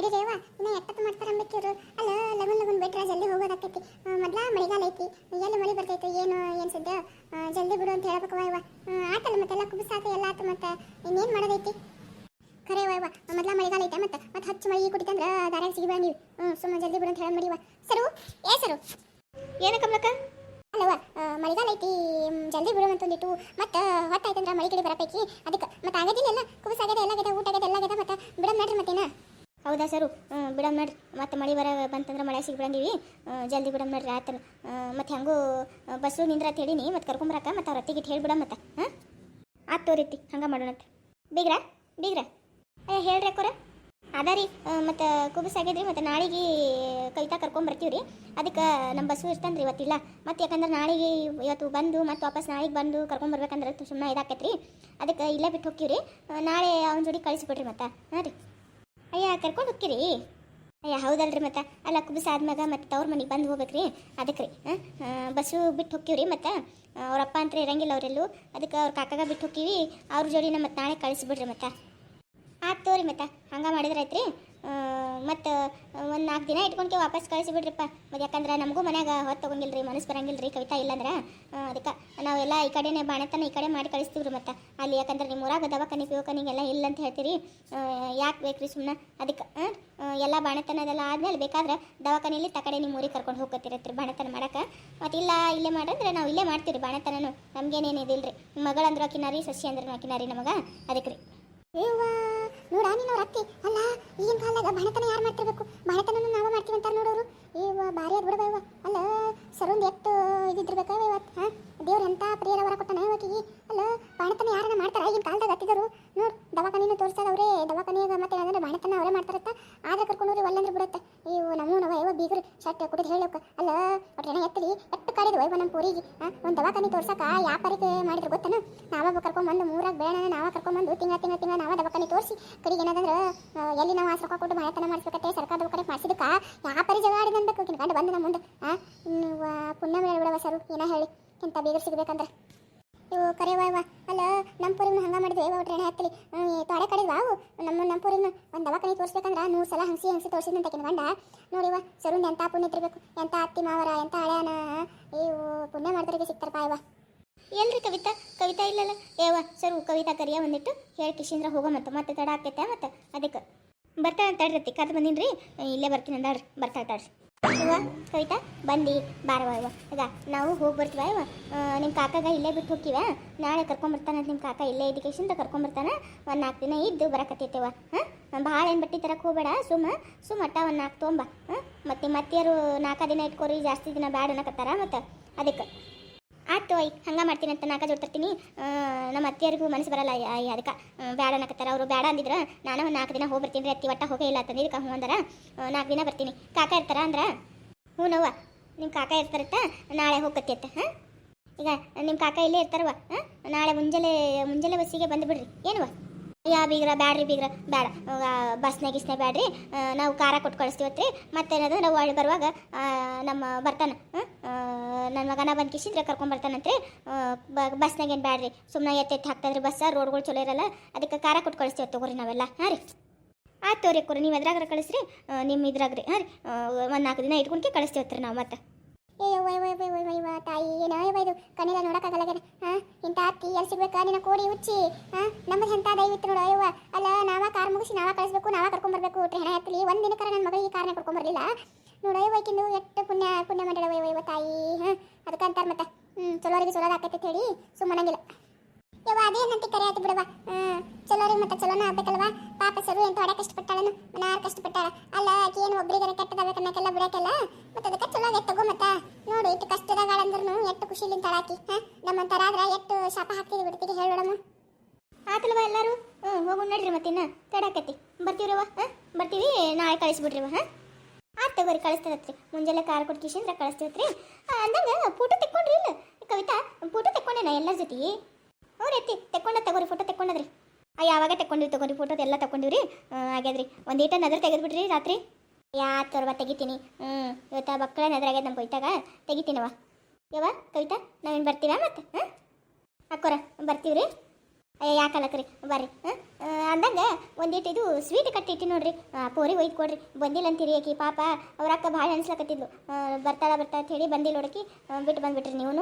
ನಡೀರೇವ ಇನ್ನ ಎಟ್ಟತ್ತು ಮಾಡ್ತಾರ ಅಂಬೇಕಿರು ಅಲ್ಲ ಲಗುನ್ ಲಗುನ್ ಬಿಟ್ರೆ ಜಲ್ದಿ ಹೋಗೋದಾಕೈತಿ ಮೊದ್ಲ ಮಳೆಗಾಲ ಐತಿ. ಎಲ್ಲಿ ಮಳೆ ಬರ್ತೈತಿ ಏನು ಏನು ಸದ್ಯ ಜಲ್ದಿ ಬಿಡು ಅಂತ ಹೇಳ್ಬೇಕು ಇವ ಆತಲ್ಲ ಮತ್ತೆಲ್ಲ ಕುಬಸಾತ ಎಲ್ಲ ಆತ ಮತ್ತೆ. ಇನ್ನೇನ್ ಮಾಡೋದೈತಿ? ಖರೆ ಇವ ಮೊದ್ಲ ಮಳೆಗಾಲ ಐತೆ ಮತ್ತೆ. ಮತ್ತೆ ಹಚ್ಚ ಮಳೆ ಕುಡಿತಂದ್ರ ದಾರ್ಯಾಗ ಸಿಗಿಬೇಡ ನೀವು. ಹ್ಞೂ ಸುಮ್ಮನೆ ಜಲ್ದಿ ಬಿಡು ಅಂತ ಹೇಳಿ ಮಡಿವ ಸರು ಏ ಸರು. ಏನ ಕಮಲಕ್ಕ? ಅಲ್ಲವ ಮಳೆಗಾಲ ಐತಿ ಜಲ್ದಿ ಬಿಡು ಅಂತಂದಿಟ್ಟು ಮತ್ತೆ ಹೊತ್ತಾಯ್ತಂದ್ರ ಮಳೆ ಕಡೆ ಬರತೈತಿ ಅದಕ್ಕೆ ಮತ್ತೆ ಆಗದಿಲ್ಲ ಎಲ್ಲ. ಕುಬಸ್ ಆಗ್ಯದ ಎಲ್ಲ ಗದ ಊಟ ಆಗ್ಯದ ಎಲ್ಲ ಗದ ಮತ್ತೆ ಬಿಡಮ್ ನಡ್ರಿ ಮತ್ತೇನ? ಹೌದಾ ಸರು? ಬಿಡಮ್ ನಡ್ರಿ. ಮತ್ತೆ ಮಳೆ ಬರ ಬಂತಂದ್ರೆ ಮಳೆ ಸಿಗ್ಬಿಡಂಗಿವಿ ಜಲ್ದಿ ಬಿಡಮ್ ನಡ್ರಿ ಆತನ. ಮತ್ತೆ ಹೆಂಗೂ ಬಸ್ಸು ನಿಂದ್ರ ಹೇಳಿನಿ. ಮತ್ತೆ ಕರ್ಕೊಂಬರಕ ಮತ್ತೆ ಅವ್ರ ಅತ್ತಿಗೆ ಹೇಳ್ಬಿಡ ಮತ್ತೆ. ಹಾಂ ಆತ್ ತೋರಿತಿ ಹಂಗೆ ಮಾಡೋಣಂತೆ ಬೀಗ್ರ ಬೀಗ್ರ. ಏ, ಹೇಳ್ರಿ ಅಕ್ಕೋರ. ಅದ ರೀ ಮತ್ತು ಕುಬಸ್ ಆಗ್ಯದ್ರಿ ಮತ್ತು ನಾಳೆಗೆ ಕವಿತಾ ಕರ್ಕೊಂಬರ್ತೀವಿ ರೀ ಅದಕ್ಕೆ ನಮ್ಮ ಬಸ್ಸು ಇರ್ತಾನೆ ರೀ ಇವತ್ತಿಲ್ಲ. ಮತ್ತೆ ಯಾಕಂದ್ರೆ ನಾಳೆಗೆ ಇವತ್ತು ಬಂದು, ಮತ್ತೆ ವಾಪಸ್ ನಾಳೆಗೆ ಬಂದು ಕರ್ಕೊಂಬರ್ಬೇಕಂದ್ರೆ ಸುಮ್ಮನೆ ಇದಾಕೈತೆ ರೀ ಅದಕ್ಕೆ ಇಲ್ಲೇ ಬಿಟ್ಟು ಹೋಗ್ತೀವಿ ನಾಳೆ ಅವ್ನ ಜೋಡಿ ಕಳಿಸ್ಬಿಡ್ರಿ ಮತ್ತೆ. ಹಾಂ ರೀ. ಅಯ್ಯ, ಕರ್ಕೊಂಡು ಹೋಗ್ಕಿರಿ ಅಯ್ಯ, ಹೌದಲ್ರಿ ಮತ್ತೆ. ಅಲ್ಲ, ಕುಬಸ ಆದ್ಮ್ಯಾಗ ಮತ್ತೆ ತವ್ರ ಮನೆಗೆ ಬಂದು ಹೋಗ್ಬೇಕ್ರಿ. ಅದಕ್ಕೆ ರೀ ಬಸ್ಸು ಬಿಟ್ಟು ಹೋಗ್ತೀವ್ರಿ ಮತ್ತೆ? ಅವ್ರ ಅಪ್ಪ ಅಂತ ಇರಂಗಿಲ್ಲ ಅವರೆಲ್ಲೂ. ಅದಕ್ಕೆ ಅವ್ರ ಕಾಕಾಗ ಬಿಟ್ಟು ಹೋಗ್ತೀವಿ. ಅವ್ರ ಜೋಡಿನ ಮತ್ತೆ ನಾಳೆ ಕಳಿಸ್ಬಿಡ್ರಿ ಮತ್ತೆ. ಆಯ್ತು ತೋರಿ ಮತ್ತೆ. ಹಂಗೆ ಮಾಡಿದ್ರೆ ಆಯ್ತು ರೀ ಮತ್ತು ಒಂದು ನಾಲ್ಕು ದಿನ ಇಟ್ಕೊಂಡ್ಕೆ ವಾಪಸ್ ಕಳಿಸಿಬಿಡ್ರಿಪ್ಪ ಮತ್ತು ಯಾಕಂದ್ರೆ ನಮಗೂ ಮನ್ಯಾಗ ಹೊತ್ತು ತೊಗೊಂಡಿಲ್ಲ ರೀ ಮನಸ್ಸು ಬರಂಗಿಲ್ಲ ರೀ ಕವಿತಾ ಇಲ್ಲಂದ್ರೆ ಅದಕ್ಕೆ ನಾವೆಲ್ಲ ಈ ಕಡೆನೇ ಬಾಣತನ ಈ ಕಡೆ ಮಾಡಿ ಕಳಿಸ್ತೀವಿ ರೀ ಮತ್ತು. ಅಲ್ಲಿ ಯಾಕಂದ್ರೆ ನಿಮ್ಮ ಊರಾಗ ದವಾಖಾನೆ ಪಿವಖಾನಿಗೆಲ್ಲ ಇಲ್ಲ ಅಂತ ಹೇಳ್ತೀರಿ. ಯಾಕೆ ಬೇಕು ರೀ ಸುಮ್ಮನೆ ಅದಕ್ಕೆ ಎಲ್ಲ ಬಾಣತನದೆಲ್ಲ ಆದಮೇಲೆ ಬೇಕಾದ್ರೆ ದವಾಖಾನೆಯಲ್ಲಿ ತಕಡೆ ನಿಮ್ಮ ಊರಿಗೆ ಕರ್ಕೊಂಡು ಹೋಗ್ಕೊತಿರತ್ರಿ ಬಾಣತನ ಮಾಡಕ್ಕೆ ಮತ್ತು ಇಲ್ಲ, ಇಲ್ಲೇ ಮಾಡಂದ್ರೆ ನಾವು ಇಲ್ಲೇ ಮಾಡ್ತೀವಿ ಬಾಣತನನು. ಬಾಣತನೂ ಇದಿಲ್ಲ ರೀ ಮಗಳಂದ್ರೆ ಹಾಕಿನಾರಿ ಸಸಿ ಅಂದ್ರೆ ಹಾಕಿನಾರಿ ನಮಗೆ. ಅದಕ್ಕೆ ರೀ ನೋಡ ನೀನು ಅವ್ರ ಅತ್ತಿ. ಅಲ್ಲ, ಈಗಿನ ಕಾಲದಾಗ ಬಾಣತನ ಯಾರು ಮಾಡ್ತಿರ್ಬೇಕು? ಬಣತನ ನಾವು ಮಾಡ್ತೀವಿ ಅಂತಾರೆ ನೋಡೋರು ಏವ್ವ, ಭಾರಿ ಅದ್ ಬಿಡವ ಅಲ್ಲ ಸರೊಂದು ಎಷ್ಟು ಇದಿದ್ದಿರ್ಬೇಕ ಇವತ್ತು ಹಾ? ದೇವ್ರ ಎಂತ ಪ್ರಿಯರ ವರ ಕೊಟ್ಟನ? ಇವತ್ತಿಗೆ ಅಲ್ಲ, ಬಾಣತನ ಯಾರನ್ನ ಮಾಡ್ತಾರ? ಈಗಿನ ಕಾಲದಾಗ ಹತ್ತಿದರು. ನೋಡ್ ದವಾಖಾನಿನೂ ತೋರಿಸೋದು ಅವರೇ, ದವಾಖಾನಿಯಾಗ ಮತ್ತೆ ಅಂದ್ರೆ ಬಾಣತನ ಅವರೇ ಮಾಡ್ತಾರತ್ತ? ಆದ್ರೆ ಕರ್ಕೊಂಡವ್ರಿ ಒಲ್ಲಂದ್ರೆ ಬಿಡುತ್ತೆ. ಇವು ನಮ್ಮ ನವ ಯಾವ ಬೀಗರು, ಶರ್ಟ್ ಕುಡಿದು ಹೇಳೋಕ ಅಲ್ಲ ಏನ ಎತ್ತಲಿ, ಎಟ್ಟು ಕಡಿದು ಇವ ನಮ್ಮ ಪೂರಿಗೆ ಒಂದು ದವಾಖಾನಿ ತೋರ್ಸಕ ಯಾಪರಿಗೆ ಮಾಡಿದ್ರು ಗೊತ್ತನ? ನಾವ ಕರ್ಕೊಂಬಂದು ಮೂರಾಗ ಬೇಡ ನಾವ ಕರ್ಕೊಂಬಂದು ತಿಂಗಳ ತಿಂಗಳ ತಿಂಗಳ ನಾವ ದವಾಖಾನಿ ತೋರಿಸಿ, ಕಡೆಗೆ ಏನದಂದ್ರೆ ಎಲ್ಲಿ ನಾವು ಆಸ್ರಕ ಕೊಟ್ಟು ಬಾಣತನ ಮಾಡಿಸ್ಬೇಕತ್ತೆ, ಸರ್ಕಾರದ ಕಡೆ ಮಾಡಿಸಿದಕ್ಕ ಯಾಪರಿ ಜಗಾಡಿ ಅನ್ಬೇಕು ಕಂಡು ಗಂಡ ಬಂದು ನಮ್ಮ ಮುಂದೆ. ಪುಣ್ಯ ಮೇಲೆ ಬಿಡವ ಸರು, ಏನ ಹೇಳಿ. ಇಂಥ ಬೀಗರು ಸಿಗ್ಬೇಕಂದ್ರೆ. ಇವು ಕರೆಯವ ಇವ ಅಲ್ಲ ನಮ್ಮ ಪೂರಿನ ಹಂಗ ಮಾಡಿದ್ವಿ ಇವ ಟ್ರೈನ್ ಹತ್ತಲಿ ತೊಡೆ ಕಡಿದ್ವಾ ಅವು? ನಮ್ಮ ನಮ್ಮ ಪೂರಿನ ಒಂದು ದವಾಖಾನೆ ತೋರಿಸ್ಬೇಕಂದ್ರೆ ನೂರು ಸಲ ಹಂಸಿ ಹಂಸಿ ತೋರಿಸಿದಂತ ಗಂಡ. ನೋಡಿವ ಸರುಂದ್ ಎಂತ ಪುಣ್ಯ ತಿರ್ಬೇಕು ಎಂತ ಅತ್ತಿ ಮಾವರ ಎಂಥ ಹಳೆಯನ. ಇವು ಪುಣ್ಯ ಮಾಡಿದ್ರಿಗೆ ಸಿಗ್ತಾರಪ್ಪ, ಇವ. ಎಲ್ರಿ ಕವಿತಾ ಕವಿತಾ ಇಲ್ಲಲ್ಲ? ಏವ ಸರ್, ಕವಿತಾ ಕರಿಯ ಒಂದಿಟ್ಟು ಹೇಳಿ ಕಿಶಿಂದ್ರ ಹೋಗೋ ಮತ್ತೆ ಮತ್ತೆ ತಡ ಆಕೈತೆ ಮತ್ತೆ, ಅದಕ್ಕೆ. ಬರ್ತಾ ತಡ್ರತಿ ಕದ್ ಬಂದಿನ್ರಿ, ಇಲ್ಲೇ ಬರ್ತೀನಿ ಅಂದಾಳ್ರಿ, ಬರ್ತಾ, ತಡ್ರಿ. ಇವ ಕವಿತಾ ಬಂದಿ ಬಾರವ ಇವ. ಈಗ ನಾವು ಹೋಗಿ ಬರ್ತೀವ ನಿಮ್ಮ ಕಾಕಾಗ ಇಲ್ಲೇ ಬಿಟ್ಟು ಹೋಗ್ತೀವ? ನಾಳೆ ಕರ್ಕೊಂಬರ್ತಾನೆ ನಿಮ್ಮ ಕಾಕ ಇಲ್ಲೇ ಎಜುಕೇಶನ್ದ ಕರ್ಕೊಂಬರ್ತಾನೆ ಒಂದು ನಾಲ್ಕು ದಿನ ಇದ್ದು ಬರಕತ್ತೈತೆವ ಹಾಂ? ಭಾಳ ಏನು ಬಟ್ಟೆ ತರಕ್ಕೆ ಹೋಗಬೇಡ ಸುಮ್ಮ ಸುಮ್ಮ ಅಟ್ಟ ಒಂದು ನಾಲ್ಕು ತೊಂಬ, ಹಾಂ? ಮತ್ತು ಮತ್ತೆಯರು ನಾಲ್ಕು ದಿನ ಇಟ್ಕೋರಿ, ಜಾಸ್ತಿ ದಿನ ಬ್ಯಾಡ ಅನ್ನಕತ್ತಾರ ಮತ್ತು? ಅದಕ್ಕೆ. ಆಯ್ತು ಐ ಹಂಗೆ ಮಾಡ್ತೀನಿ ಅಂತ ನಾಲ್ಕು ಜೋಡ್ ನಮ್ಮ ಅತ್ತೆಯರಿಗೂ ಮನಸ್ಸು ಬರಲ್ಲ ಅದಕ್ಕೆ. ಬೇಡ ಅನ್ನಕತ್ತಾರ. ಅವರು ಬೇಡ ಅಂದಿದ್ರೆ ನಾನು ಒಂದು ನಾಲ್ಕು ದಿನ ಹೋಗಿ ಬರ್ತೀನಿ ರೀ. ಅತ್ತಿ ಒಟ್ಟ ಹೋಗೇ ಇಲ್ಲ ಅಂತಂದಿದ್ದಕ್ಕೆ ಹ್ಞೂ ಅಂದ್ರೆ. ನಾಲ್ಕು ದಿನ ಬರ್ತೀನಿ. ಕಾಕ ಇರ್ತಾರ ಅಂದ್ರೆ? ಹ್ಞೂ ನವ್ವ. ನಿಮ್ಮ ಕಾಕ ಇರ್ತಾರತ್ತ, ನಾಳೆ ಹೋಗತ್ತಿ ಅತ್ತ, ಹಾಂ? ಈಗ ನಿಮ್ಮ ಕಾಕ ಇಲ್ಲೇ ಇರ್ತಾರವ ಹಾಂ? ನಾಳೆ ಮುಂಜಾನೆ ಮುಂಜಾನೆ ಬಸ್ಸಿಗೆ ಬಂದುಬಿಡ್ರಿ ಏನುವ ಯಾ ಬೀಗ್ರ, ಬ್ಯಾಡ್ರಿ ಬೀಗ್ರ ಬೇಡ ಬಸ್ನಾಗ ಇಸ್ನೇ ಬ್ಯಾಡ್ರಿ. ನಾವು ಖಾರ ಕೊಟ್ಟು ಕಳಿಸ್ತೀವತ್ರಿ ಮತ್ತೆ ಏನದ ನಾವು ಒಳ್ಳೆ ಬರುವಾಗ ನಮ್ಮ ಬರ್ತಾನೆ ನನ್ನ ಮಗನ ಬಂದು ಕಿಸಿದ್ರೆ ಕರ್ಕೊಂಡ್ ಬರ್ತಾನಂತ್ರಿ. ಬಸ್ನಾಗ ಏನು ಬ್ಯಾಡ್ರಿ. ಸುಮ್ಮನೆ ಎತ್ತಿ ಎತ್ತಿ ಹಾಕ್ತಾದ್ರಿ ಬಸ್ಸ ರೋಡ್ಗಳು ಚಲೋ ಇರಲ್ಲ. ಅದಕ್ಕೆ ಖಾರ ಕೊಟ್ಟು ಕಳಿಸ್ತೀವಿ ತಗೋರಿ ನಾವೆಲ್ಲ. ಹಾಂ ರೀ. ಆಯ್ತು ತೋರಿ ಕೊರಿ, ನೀವು ಎದ್ರಾಗ್ರ ಕಳಿಸ್ರಿ. ನಿಮ್ಮ ಇದ್ರಾಗ್ರಿ. ಹಾಂ ರೀ. ಒಂದು ನಾಲ್ಕು ದಿನ ಇಟ್ಕೊಂಡ್ಕೆ ಕಳಿಸ್ತೀವತ್ರಿ ನಾವು ಮತ್ತೆ. ಏ ವೈ ವೈ ವೈ ವೈ ವೈ ವಾ ತಾಯಿ, ಏನೋ, ವೈ ಇದು ಕಣ್ಣಿಲ್ಲ ನೋಡಕ್ಕಾಗಲ್ಲ ಹಾ, ಇಂಥ ಅತ್ತಿ ಎಲ್ಲಿ ಸಿಗ್ಬೇಕಾ? ನಿನ್ನ ಕೋಡಿ ಹುಚ್ಚಿ. ಹಾ ನಮ್ಮದು ಎಂತ ದಯವಿತ್ತು ನೋಡು ಅಯ್ಯೋ ಅಲ್ಲ, ನಾವ ಕಾರ್ ಮುಗಿಸಿ ನಾವ ಕಳಿಸ್ಬೇಕು, ನಾವ ಕರ್ಕೊಂಬರ್ಬೇಕು ಟ್ರೈನ್ ಹತ್ತಲಿ ಒಂದು ದಿನಕರ ನನ್ನ ಮಗಳಿಗೆ ಕಾರ್ನ ಕರ್ಕೊಂಬರ್ಲಿಲ್ಲ ನೋಡು ಅಯ್ಯವ್ವಕಿಂದು ಎಷ್ಟು ಪುಣ್ಯ ಪುಣ್ಯ ಮಾಡ್ಯಾಳ, ವೈ ವೈ, ವಾ, ತಾಯಿ. ಹಾ, ಅದಕ್ಕೆ ಅಂತಾರೆ ಮತ್ತೆ. ಹ್ಮ್, ಚಲೋರಿಗೆ ಚಲೋದ ಆಕೈತೆ ಹೇಳಿ ಸುಮ್ಮನಂಗಿಲ್ಲ ಯವ್ವ ಅದೇನಂತ ಕರೆ ಆಯ್ತು ಬಿಡವ ಚಲೋರಿಗೆ ಮತ್ತೆ ಚಲೋನ ಆಗ್ಬೇಕಲ್ವಾ? ಪಾಪ ಸರು ಎಂತ ಹೊಡೆ ಕಷ್ಟಪಟ್ಟಾಳನು, ಮನಾರ್ ಕಷ್ಟಪಟ್ಟಾಳ. ಅಲ್ಲ, ಆಕೆ ಏನು ಒಬ್ರಿಗಾರ ಕೆಟ್ಟದಾಗಬೇಕನ್ನಕ್ಕೆಲ್ಲ ಬಿಡಕ್ಕೆಲ್ಲ? ಮತ್ತೆ ಅದಕ್ಕೆ ಚಲೋ ಆಗೈತೆ ತಗೋ ಮತ್ತ ನೋಡು ಇಟ್ಟು ಕಷ್ಟದಾಗ ಅಂದ್ರೂ ಎಷ್ಟು ಖುಷಿಲಿಂದ ತರಾಕಿ ಹಾ? ತರಾದ್ರ ಎಷ್ಟು ಶಾಪ ಹಾಕ್ತಿದ್ವಿ ಬಿಡ್ತೀವಿ ಹೇಳೋಡಮ್ಮ ಆತಲ್ವ ಎಲ್ಲರೂ? ಹ್ಞೂ ಹೋಗು ನೋಡ್ರಿ ಮತ್ತಿನ್ನ. ತಡಾಕತಿ ಬರ್ತೀವ್ರವ ಹಾಂ? ಬರ್ತೀವಿ, ನಾಳೆ ಕಳಿಸ್ಬಿಡ್ರಿವ ಹಾಂ? ಆತ ತಗೋರಿ, ಕಳಿಸ್ತದತ್ರಿ. ಮುಂಜಾನೆ ಕಾರ್ ಕೊಟ್ಟು ಕಿಶಿಂದ್ರ ಕಳಿಸ್ತೀವತ್ರಿ ಅಂದಂಗೆ ಫೋಟೋ ತೆಕ್ಕೊಂಡ್ರಿ ಇಲ್ಲ? ಕವಿತಾ, ಫೋಟೋ ತೆಕ್ಕೊಂಡೇನ ಎಲ್ಲರ ಜೊತೆ? ಅವ್ರು ಎತ್ತಿ, ತೆಕ್ಕೊಂಡ ತಗೋರಿ, ಫೋಟೋ ತೆಕ್ಕೊಂಡದ್ರಿ. ಯಾವಾಗ ತಗೊಂಡಿವಿ ತಗೋರಿ ಫೋಟೋ ಎಲ್ಲ ತಗೊಂಡಿವ್ರಿ ಆಗ್ಯದ್ರಿ ಒಂದು ಏಟ ನದ್ರ ತೆಗೆದ್ಬಿಡ್ರಿ ರಾತ್ರಿ? ಯಾ, ತೋರ್ವ, ತೆಗಿತೀನಿ. ಹ್ಞೂ ಇವತ್ತು ಮಕ್ಕಳ ನದ್ರಾಗ್ಯದ ನಮ್ಗೆ ಹೋಯ್ತಾಗ ತೆಗಿತೀನವ ಯವ್ವ, ಕವಿತಾ, ನಾವೇನು ಬರ್ತೀವ ಮತ್ತೆ? ಹಾಂ ಹಾಕ್ಕೋರ ಬರ್ತೀವಿ ರೀ ಅಯ್ಯ ಯಾಕಲ್ಲಕ್ರಿ ಬರ್ರಿ. ಅಂದಂಗೆ ಒಂದಿಟ್ಟು ಇದು ಸ್ವೀಟ್ ಕಟ್ಟಿಟ್ಟು ನೋಡ್ರಿ. ಪೋರಿ ಒಯ್ದು ಕೊಡ್ರಿ. ಬಂದಿಲ್ಲ ಅಂತೀರಿ ಆಕಿ, ಪಾಪ. ಅವ್ರ ಅಕ್ಕ ಭಾಳ ಅನ್ಸ್ಲಕತ್ತಿದ್ಲು. ಬರ್ತಾಳ ಬರ್ತಾ ಅಂತ ಹೇಳಿ ಬಂದಿಲ್ಲ ನೋಡಕಿ ಬಿಟ್ಟು ಬಂದ್ಬಿಟ್ರಿ ನೀವು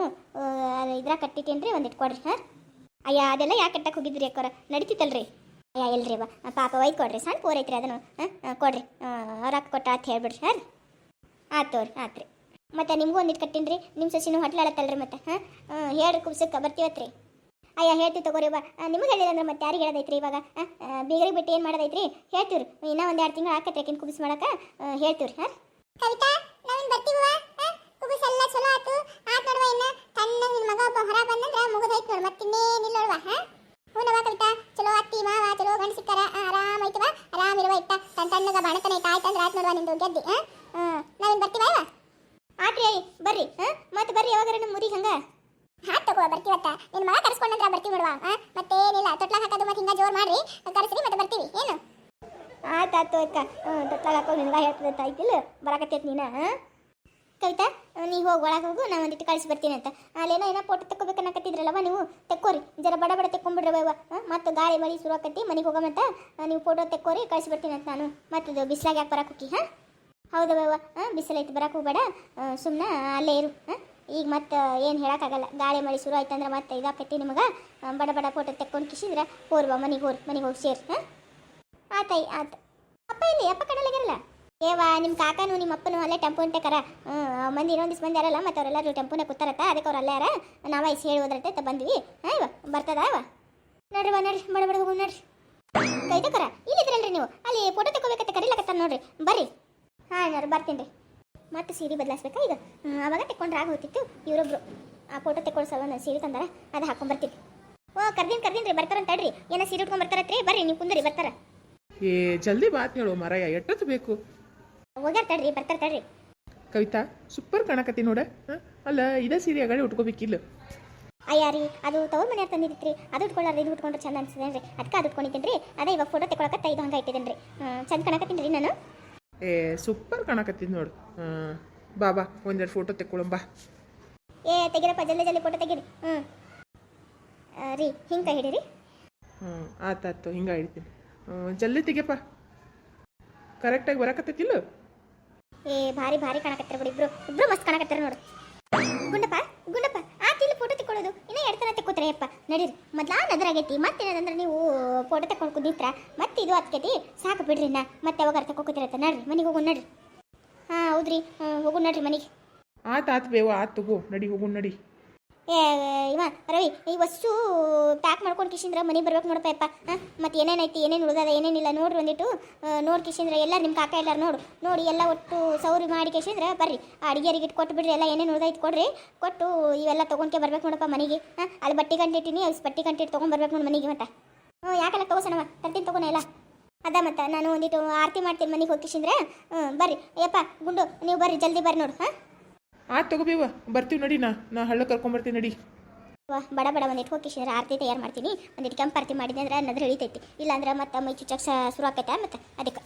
ಇದ್ರಾಗ ಕಟ್ಟಿಟ್ಟೇನ್ರಿ ಒಂದಿಟ್ಟು ಕೊಡ್ರಿ ಹಾಂ? ಅಯ್ಯ, ಅದೆಲ್ಲ ಯಾಕೆ ಕಟ್ಟಕ್ಕೆ ಹೋಗಿದ್ರಿ ಅಕ್ಕೋರ? ನಡೀತಿತ್ತಲ್ರಿ? ಅಯ್ಯ, ಇಲ್ರಿ ಬಾ ಪಾಪ ಒಯ್ದು ಕೊಡ್ರಿ. ಸಣ್ಣ ಪೋರ್ ಐತ್ರಿ ಅದನ್ನು. ಹಾಂ ಕೊಡ್ರಿ. ಅವ್ರ ಅಕ್ಕ ಕೊಟ್ಟ ಅಂತ ಹೇಳ್ಬಿಡ್ರಿ. ಹಾಂ ಆತು ತೋರಿ, ಆತ್ರಿ. ಮತ್ತೆ ನಿಮಗೂ ಒಂದಿಟ್ಟು ಕಟ್ಟಿನ್ರಿ. ನಿಮ್ಮ ಸಸಿನೂ ಹೊಟ್ಲಾಡತ್ತಲ್ರಿ ಮತ್ತೆ, ಹಾಂ? ಹೇಳ್ರಿ ಕುಬ್ಸಕ್ಕೆ ಬರ್ತೀವತ್ರಿ ಅಯ್ಯ, ಹೇಳ್ತೀವಿ ತಗೋರಿ ಬಾ ನಿಮಗೆ ಹೇಳಿಲ್ಲ ಅಂದ್ರೆ ಮತ್ತೆ ಯಾರಿಗೆ ಹೇಳೋದೈತ್ರಿ ಇವಾಗ? ಬೀಗರಿಗೆ ಬಿಟ್ಟು ಏನು ಮಾಡೋದೈತ್ರಿ? ಹೇಳ್ತೀವ್ರಿ. ಇನ್ನೂ ಒಂದು ಎರಡು ತಿಂಗಳು ಆಕತ್ತೆ ಆಕಿನ ಕುಬ್ಸ್ ಮಾಡಕ್ಕೆ ಹೇಳ್ತೀವ್ರಿ, ಹಾಂ? ಕವಿತಾ ನಾವಿನ್ ಬರ್ತೀವ ಎಲ್ಲ ಚಲೋ ಆತು. ಆತ್ ನೋಡುವ ಇನ್ನ. ತನ್ನ ನಿನ್ ಮಗ ಒಬ್ಬ ಹೊರ ಬಂದಂದ್ರ ಮುಗಿದೈತ್ ಮತ್ತೆ ಮತ್ತಿನ್ನೇನಿಲ್ಲ ನೋಡುವ ಹಾ? ಕವಿತಾ, ಚಲೋ ಅತ್ತಿ ಚಲೋ ಆರಾಮ್ ಐತವ ಆರಾಮ್ ಇರುವ ಇಟ್ಟ. ತನ್ ತಣ್ಣಗ ಬಾಣತನ ಐತ ಆಯ್ತು ನಿಂದು ಗೆದ್ದಿ ನಾವಿನ್ ಬರ್ತೀವ ಇವ ಆತ್ರಿ ಅಯ್ಯ ಬರ್ರಿ ಹಾಂ ಮತ್ತೆ ಬರ್ರಿ ಯಾವಾಗಾರ ಹಂಗ ತಗೋ ಬರ್ತೀವತ್ತ ನಿನ್ ಮಗ ಕರ್ಸ್ಕೊಂಡಂದ್ರ ಬರ್ತೀವಿ ನೋಡುವ ಮತ್ತೇನಿಲ್ಲ ತೊಟ್ಲಾಗ ಹಾಕೋದು ಮತ್ತೆ ಹಿಂಗ ಜೋರ್ ಮಾಡ್ರಿ, ಕರೆಸ್ರಿ ಮತ್ತೆ ಬರ್ತೀವಿ, ಏನು? ಆಯ್ತು ಆಯ್ತು ಅಕ್ಕ ತೊಟ್ಲಾಗ ಹಾಕೋ ನಿನ್ಗ ಹೇಳ್ತದೆ ಆಯ್ತಿಲ್ಲ ಬರಾಕತ್ತೈತಿ ನೀನು ಕವಿತಾ ನೀ ಹೋಗಿ, ಒಳಗೆ ಹೋಗು, ನಾ ಒಂದಿಟ್ಟು ಕಳಿಸಿ ಬರ್ತೀನಿ ಅಂತ. ಅಲ್ಲೇನೋ ಏನೋ ಫೋಟೋ ತಕ್ಕೋಬೇಕನ್ನಕತ್ತಿದ್ರಲ್ಲವ ನೀವು? ತೆಕ್ಕೋರಿ, ಜರ ಬಡ ಬಡ ತೆಕ್ಕೊಂಬಿಡ್ರವ ಮತ್ತು ಗಾಳಿ ಮಳಿ ಶುರು ಆಕತಿ ಮನೆಗೆ ಹೋಗಮಂತ ನೀವು ಫೋಟೋ ತೆಕ್ಕೋರಿ, ಕಳಿಸಿ ಬರ್ತೀನಿ ಅಂತ ನಾನು. ಮತ್ತು ಇದು ಬಿಸ್ಲಾಗ ಯಾಕೆ ಬರಕ್ಕೆ ಹೋಗಿ, ಹಾಂ? ಹೌದವ್ವ ಹಾಂ ಬಿಸಿಲೈತಿ ಬರಕ್ಕೆ ಹೋಗ್ಬೇಡ ಸುಮ್ಮನೆ ಅಲ್ಲೇ ಇರು ಹಾಂ ಈಗ ಮತ್ತೆ ಏನು ಹೇಳೋಕ್ಕಾಗಲ್ಲ. ಗಾಳಿ, ಮಳೆ ಶುರು ಆಯ್ತು ಅಂದ್ರೆ ಮತ್ತೆ ಇದಾಕೈತಿ ನಿಮಗೆ. ಬಡ ಬಡ ಫೋಟೋ ತೆಕ್ಕೊಂಡು ಕಿಸಿದ್ರೆ ಹೋರ್ವ ಮನೆಗೆ ಹೋರ್, ಮನೆಗೆ ಹೋಗಿ ಸೇರ್, ಹಾಂ? ಆತಾಯಿ ಆತ. ಅಪ್ಪ ಇಲ್ಲಿ ಅಪ್ಪ ಕಡಲಾಗಿರಲ್ಲ? ಏವಾ ನಿಮ್ಮ ಕಾಕನು ನಿಮ್ಮ ಅಪ್ಪನು ಅಲ್ಲೇ ಟೆಂಪು ಕರ ಹ್ಞೂ ಮಂದಿ ಇನ್ನೊಂದು ದಿವ್ಸ ಮಂದಿ ಯಾರಲ್ಲ, ಮತ್ತು ಅವರೆಲ್ಲರೂ ಟೆಂಪುನ ಕೂತಾರತ್ತ ಅದಕ್ಕೆ ಅವ್ರು ಅಲ್ಲೇ ಯಾರ? ನಾವ ಇಸ್ ಹೇಳಿ ಹೋದ್ರತ್ತೆ ಬಂದ್ವಿ. ಹಾಂ, ಇವ, ಬರ್ತದ ಇವ? ನೋಡ್ರಿ ಬಾ, ನೋಡ್ರಿ, ಬಡ ಬಡ ಹೋಗು, ನೋಡ್ರಿ. ಕೈತಕರ ಇಲ್ಲಿದ್ರಲ್ರಿ ನೀವು? ಅಲ್ಲಿ ಫೋಟೋ ತಗೋಬೇಕಂತ ಕರೀಲಕತ್ತಾರ ನೋಡ್ರಿ, ಬರ್ರಿ. ಹಾಂ, ನೋಡ್ರಿ, ಬರ್ತೀನಿ ರೀ. ಮತ್ತೆ ಸೀರೆ ಬದಲಾಯಿಸ್ಬೇಕಾ? ಈಗ ಅವಾಗ ತೆಕ್ಕೊಂಡ್ರೆ ಆಗ ಹೋಗ್ತಿತ್ತು. ಇವರೊಬ್ರು ಆ ಫೋಟೋ ಒಂದು ಸೀರೆ ತಂದಾರ ಅದು ಹಾಕೊಂಡ್ ಓ ಕರ್ದಿನ್ ಕರ್ದಿನ್ ರೀ ಬರ್ತಾರಂತ ತಡ್ರಿ ಏನ ಸೀರೆ ಉಟ್ಕೊಂಡ್ ಬರ್ತಾರತ್ರಿ ಬರ್ರಿ ನೀವು ಕುಂದ್ರಿ ಬರ್ತಾರ. ಏ ಜಲ್ದಿ ಬಾತ್ ಹೇಳು ಮರಯ ಎಟ್ಟತ್ತು ಬೇಕು? ಹೋಗ್ಯಾರ ತಡ್ರಿ ಬರ್ತಾರ ತಡ್ರಿ. ಕವಿತಾ ಸೂಪರ್ ಕಾಣಕತ್ತಿ ನೋಡ? ಅಲ್ಲ ಇದೇ ಸೀರೆ ಅಗಾಡಿ ಉಟ್ಕೋಬೇಕಿಲ್ಲ ಅಯ್ಯ ರೀ ಅದು ತವ್ರ ಮನೆಯವ್ರು ತಂದಿದ್ರಿ ಅದು ಉಟ್ಕೊಳ್ಳಾರ ಇದು ಉಟ್ಕೊಂಡ್ರೆ ಚಂದ ಅನ್ಸಿದೇನ್ರಿ ಅದಕ್ಕೆ ಅದು ಉಟ್ಕೊಂಡಿದ್ದೀನಿ ರೀ ಅದೇ ಇವಾಗ ಫೋಟೋ ತೆಗೊಳಕತ್ತ ಇದು ಹಂಗೆ ಇಟ್ಟಿದ್ದೀನಿ ರೀ ಚಂದ ಕಾಣಕತ್ತೀನಿ ರೀ ನಾನು. ಏ ಸೂಪರ್ ಕಾಣಕತ್ತಿದ್ ನೋಡು. ಹಾಂ ಬಾ ಬಾ ಒಂದೆರಡು ಫೋಟೋ ತೆಕ್ಕೊಳ್ಳೋಣ ಬಾ. ಏ ತೆಗಿರಪ್ಪ ಜಲ್ದಿ ಜಲ್ದಿ ಫೋಟೋ ತೆಗೀರಿ. ಹ್ಞೂ ರೀ ಹಿಂಗೆ ಕೈ ಹಿಡೀರಿ. ಹ್ಞೂ ಆತಾತು ಹಿಂಗೆ ಹಿಡ್ತೀನಿ. ಜಲ್ದಿ ತೆಗಿಯಪ್ಪ. ಕರೆಕ್ಟಾಗಿ ಬರಕತ್ತೈತಿಲ್ಲ ಏ ಭಾರಿ ಭಾರಿ ಕಾಣಕತ್ತಾರ ಬಿಡಿ ಇಬ್ರು. ಇಬ್ರು ಮಸ್ತ್ ಕಾಣಕತ್ತಾರ ನೋಡು. ಗುಂಡಪ್ಪ ಗುಂಡಪ್ಪ ಆತ ಇಲ್ಲಿ ಫೋಟೋ ತೆಕ್ಕೊಳ್ಳೋದು ಇನ್ನೂ ನಡಿರಿ. ಮೊದ್ಲ ನದರಾಗೈತಿ ಮತ್ತೇನದಂದ್ರೆ ನೀವು ಫೋಟೋ ತಕೊಂಡು ಕುಂದಿತ್ರ ಮತ್ತೆ ಇದು ಹತ್ಕೈತಿ ಸಾಕು ಬಿಡ್ರಿ ನಾ ಮತ್ತೆ ಯಾವಾಗ ತೆಕ್ಕೋತಿರತ್ತ ನಡ್ರಿ, ಮನೆಗೆ ಹೋಗು ನಡ್ರಿ. ಹಾಂ, ಹೌದ್ರಿ. ಹೋಗು ನಡ್ರಿ ಮನೆಗೆ. ಆತ್ ಆತ್ ಬೇವ, ಆತ್, ತಗೋ, ನಡಿ ಹೋಗು ನಡಿ. ಇವ, ರವಿ, ಈ ವಸ್ತು ಪ್ಯಾಕ್ ಮಾಡ್ಕೊಂಡು ಕಿಶಿಂದ್ರ ಮನೆಗೆ ಬರ್ಬೇಕು ನೋಡಪ್ಪ ಯಪ್ಪ ಹಾಂ? ಮತ್ತು ಏನೇನೈತಿ, ಏನೇನು ಉಳ್ದದ, ಏನೇನಿಲ್ಲ ನೋಡ್ರಿ ಒಂದಿಟ್ಟು. ನೋಡಿ ಕಿಶಿಂದ್ರ ಎಲ್ಲ ನಿಮ್ಮ ಕಾಕ ಎಲ್ಲರೂ ನೋಡು. ನೋಡಿ, ಎಲ್ಲ ಒಟ್ಟು ಸೌರಿ ಮಾಡಿ ಕಿಶಿಂದ್ರ, ಬರ್ರಿ. ಅಡಿಗೆರಿಗೆ ಇಟ್ಟು ಕೊಟ್ಟು ಬಿಡ್ರಿ, ಎಲ್ಲ ಏನೇನು ಉಳ್ದೈತಿ ಕೊಡ್ರಿ. ಕೊಟ್ಟು ಇವೆಲ್ಲ ತೊಗೊಂಡ್ಕೆ ಬರ್ಬೇಕು ನೋಡಪ್ಪ ಮನೆಗೆ. ಹಾಂ? ಅಲ್ಲಿ ಬಟ್ಟೆ ಕಂಟಿಟ್ಟಿನಿ ಅಲ್ಲಿ ಬಟ್ಟೆ ಕಂಟಿಟ್ಟು ತೊಗೊಂಡ್ಬರ್ಬೇಕು ನೋಡಿ ಮನೆಗೆ ಮತ್ತೆ. ಹ್ಞೂ ಯಾಕಲ್ಲ ತಗೋಸಣವ ತರ್ತೀನಿ ತಗೋಣ ಎಲ್ಲ. ಅದ ಮತ್ತೆ, ನಾನು ಒಂದಿಟ್ಟು ಆರತಿ ಮಾಡ್ತೀನಿ ಮನೆಗೆ ಹೋಗಿ ಕಿಶಿಂದ್ರ. ಬರ್ರಿ. ಯಪ್ಪ ಗುಂಡು, ನೀವು ಬರ್ರಿ, ಜಲ್ದಿ ಬರ್ರಿ ನೋಡು. ಹಾಂ? ಆತ್ ತಗೋಬೇವ ಬರ್ತೀವಿ ನಡಿ ನಾ ನಾ ಹಳ್ಳ ಕರ್ಕೊಂಬರ್ತೀನಿ ನಡಿ. ಬಡ ಬಡ ಒಂದಿಟ್ಟು ಹೋಗಿ ಆರತಿ ತಯಾರು ಮಾಡ್ತೀನಿ. ಒಂದಿಟ್ಟು ಕೆಂಪು ಆರತಿ ಮಾಡಿದೆ ಅಂದ್ರೆ ನದ್ರ ಇಳಿತೈತಿ. ಇಲ್ಲಾಂದ್ರೆ ಮತ್ತೆ ಮೈ ಚುಚ್ಚಕ್ಕೆ ಶುರು ಆಕೈತೆ ಮತ್ತೆ ಅದಕ್ಕೆ.